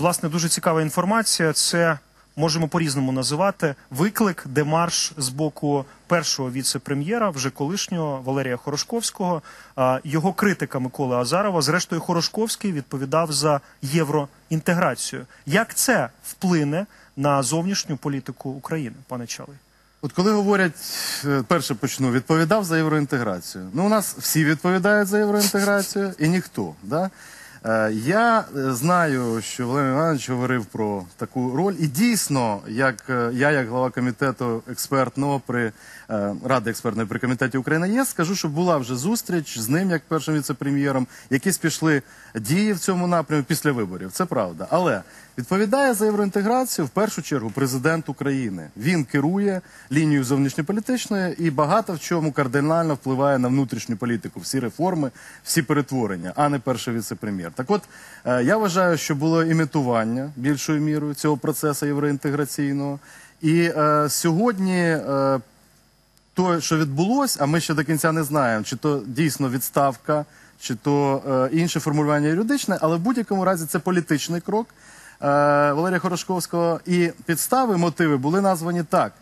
Власне, дуже цікава інформація. Це можемо по-різному називати виклик, демарш з боку першого віце-прем'єра, вже колишнього Валерія Хорошковського. Його критика Миколи Азарова. Зрештою, Хорошковський відповідав за євроінтеграцію. Як це вплине на зовнішню політику України, пане Чалий? От коли говорять, е, перше почну, відповідав за євроінтеграцію. Ну, у нас всі відповідають за євроінтеграцію і ніхто. Да? Е, Я е, знаю, що Володимир Іванович говорив про таку роль, і дійсно, як е, я, як глава комітету експертного при Ради експертної при комітеті Україна ЄС, скажу, що була вже зустріч з ним, як першим віце-прем'єром, якісь пішли дії в цьому напрямку після виборів. Це правда. Але відповідає за євроінтеграцію в першу чергу президент України. Він керує лінією зовнішньополітичної і багато в чому кардинально впливає на внутрішню політику, всі реформи, всі перетворення, а не перший віце-прем'єр. Так от е, я вважаю, що було імітування більшою мірою цього процесу євроінтеграційного. І е, сьогодні е, то, що відбулося, а ми ще до кінця не знаємо, чи то дійсно відставка, чи то е, інше формулювання юридичне, але в будь-якому разі це політичний крок Валерія Хорошковського. І підстави, мотиви були названі так,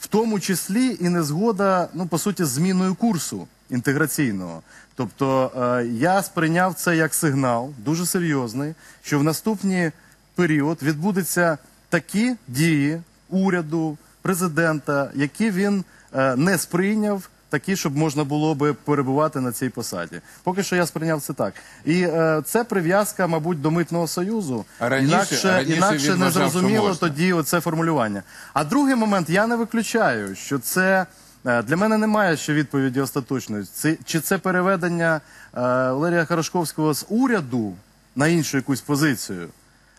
в тому числі і незгода, ну по суті, зміною курсу інтеграційного. Тобто е, я сприйняв це як сигнал, дуже серйозний, що в наступний період відбудуться такі дії уряду, президента, які він е, не сприйняв. Такі, щоб можна було би перебувати на цій посаді. Поки що я сприйняв це так. І е, це прив'язка, мабуть, до митного союзу. Раніше- інакше, раніше інакше не зрозуміло тоді оце формулювання. А другий момент я не виключаю, що це для мене немає ще відповіді остаточної. Це чи це переведення е, Валерія Хорошковського з уряду на іншу якусь позицію,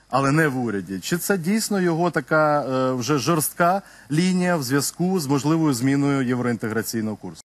але не в уряді. Чи це дійсно його така е, вже жорстка лінія в зв'язку з можливою зміною євроінтеграційного курсу?